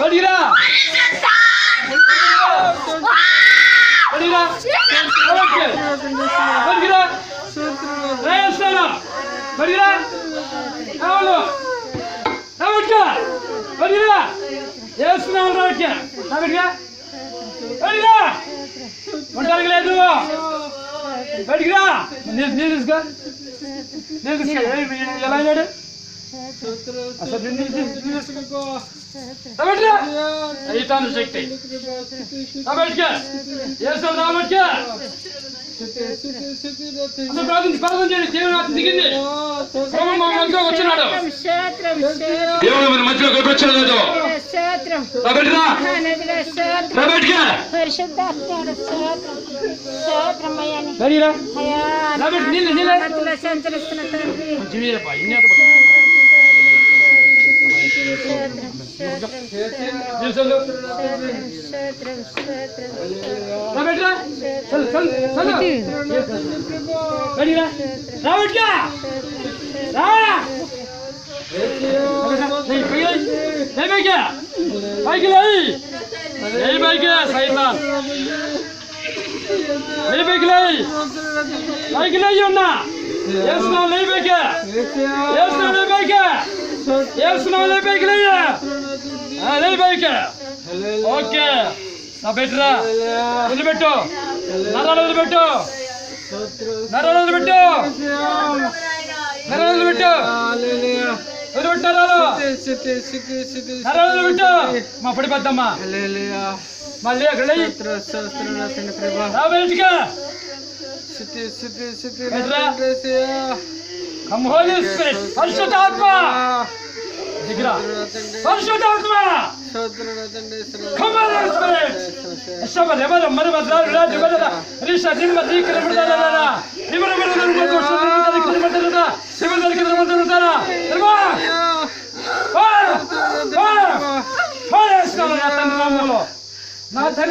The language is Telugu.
ನೋಡಿರಾ? ನೋಡಿರಾ? ನೋಡಿರಾ? ರಾಜಸ್ಥಾನ ನೋಡಿರಾ? ಅವಳು ನಮಟ್ಕ ನೋಡಿರಾ? ಯೇಸುನ ಅವರಟ್ಕ ನಮಟ್ಕ ನೋಡಿರಾ? ಒಂಟಾರ್ಗಲೇ ಇದು? ನೋಡಿರಾ? ಎಲ್ಲ అయితాను శక్తి ప్రార్థన చేయండి దిగింది మధ్యలో వచ్చినాడు దేవుడు మన మధ్యలో बेटा चल चल चल बेटा राव बेटा राव नहीं भैया नहीं भैया भाई के लाई नहीं भाई के साइड में नहीं भाई के लाई भाई के लाई योना यस ना नहीं भाई के यस ಬೈಕ್ ಓಕೆ ನಾ ಬಿಟ್ರಾ ಇಲ್ಲಿ ಬಿಟ್ಟು ನರಲ್ಲಿ ಬಿಟ್ಟು ನರಲ್ಲಿ ಬಿಟ್ಟು ನರಲ್ಲಿ ಬಿಟ್ಟು ಇಲ್ಲಿ ಬಿಟ್ಟು ನರಲ್ಲಿ ಬಿಟ್ಟು మా పడి పెద్దమ్మ మళ్ళీ అక్కడ ప్రభా బయటగా కమ్ హోలీ స్పిరిట్ పరిశుద్ధాత్మ దిగిరా పరిశుద్ధాత్మ కమ్ హోలీ స్పిరిట్ ఎస్సమ లెబల మన బదలారు లా దిబల రిష దిమ దిక్ర బదలన దిమ బదల దిమ కోష దిమ దిక్ర బదలన దిమ దిక్ర బదలన దిమ ఫైర్ నా తన